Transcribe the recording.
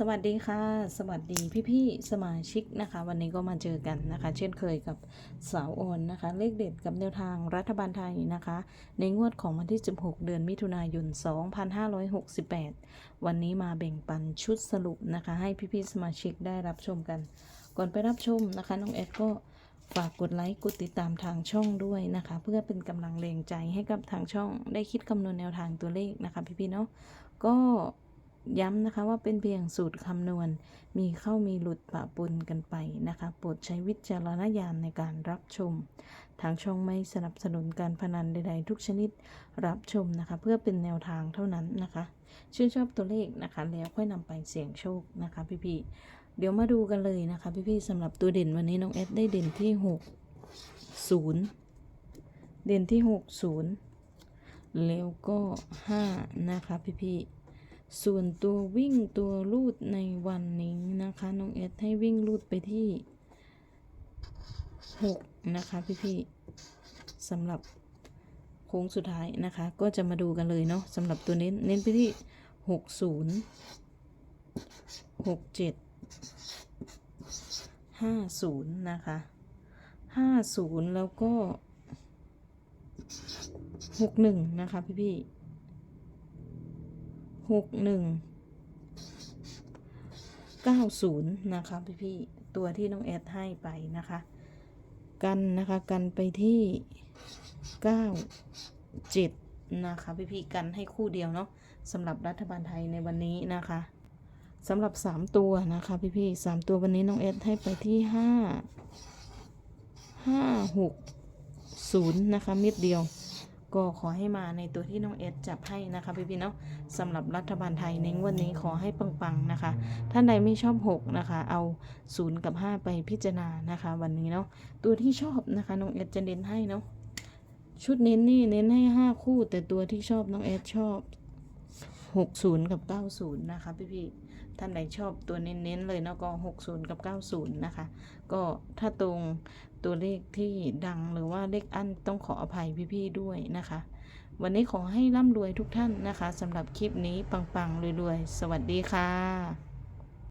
สวัสดีค่ะ สวัสดีพี่ๆสมาชิกนะคะ วันนี้ก็มาเจอกันนะคะ เช่นเคยกับสาวโอนนะคะ เลขเด็ดกับแนวทางรัฐบาลไทยนะคะ ในงวดของวันที่ 16 เดือนมิถุนายน 2568 วันนี้มาแบ่งปันชุดสรุปนะคะ ให้พี่ๆสมาชิกได้รับชมกัน ก่อนไปรับชมนะคะน้องแอดก็ฝากกดไลค์กดติดตามทางช่องด้วยนะคะ เพื่อเป็นกำลังแรงใจให้กับทางช่องได้คิดคำนวณแนวทางตัวเลขนะคะ พี่ๆเนาะก็ ย้ำนะคะว่าเป็นเพียงสูตรคำนวณ มีเข้ามีหลุดปะปนกันไปนะคะ โปรดใช้วิจารณญาณในการรับชม ทางช่องไม่สนับสนุนการพนันใดๆ ทุกชนิดรับชมนะคะ เพื่อเป็นแนวทางเท่านั้นนะคะ ชื่นชอบตัวเลขนะคะ แล้วค่อยนำไปเสี่ยงโชคนะคะพี่ๆเดี๋ยวมาดูกันเลยนะคะพี่ๆสำหรับตัวเด่นวันนี้น้องเอฟได้เด่นที่หกศูนย์เด่นที่หกศูนย์แล้วก็ห้านะคะพี่ๆ ส่วนตัววิ่งตัวลูดในวันนี้นะคะ น้องเอสให้วิ่งลูดไปที่หกนะคะพี่ๆสำหรับโค้งสุดท้ายนะคะ ก็จะมาดูกันเลยเนาะสำหรับตัวเน้นเน้นไปที่หกศูนย์หกเจ็ดห้าศูนะคะห้าศูนย์แล้วก็หกหนึ่งนะคะพี่ๆ หกหนึ่งเก้าศูนย์นะคะพี่พี่ๆตัวที่น้องแอดให้ไปนะคะ กันนะคะกันไปที่เก้าเจ็ดนะคะพี่พี่ๆกันให้คู่เดียวเนาะสำหรับรัฐบาลไทยในวันนี้นะคะสำหรับสามตัวนะคะพี่พี่ๆสามตัววันนี้น้องแอดให้ไปที่ห้าห้าหกศูนย์นะคะเม็ดเดียว ก็ขอให้มาในตัวที่น้องเอสจับให้นะคะพี่พี่เนาะสำหรับรัฐบาลไทยในวันนี้ขอให้ปังๆนะคะ ท่านใดไม่ชอบ 6 นะคะ เอา 0 กับ 5 ไปพิจารณานะคะ วันนี้เนาะตัวที่ชอบนะคะน้องเอสจะเน้นให้เนาะชุดเน้นนี่เน้นให้ 5 คู่ แต่ตัวที่ชอบน้องเอสชอบ 60 กับ 90 นะคะพี่พี่ๆท่านใดชอบตัวเน้นๆเลยเนาะก็ 60 กับ 90 นะคะ ก็ถ้าตรงตัวเลขที่ดังหรือว่าเลขอั้นต้องขออภัยพี่ๆด้วยนะคะ วันนี้ขอให้ร่ำรวยทุกท่านนะคะสำหรับคลิปนี้ปังๆรวยๆ สวัสดีค่ะ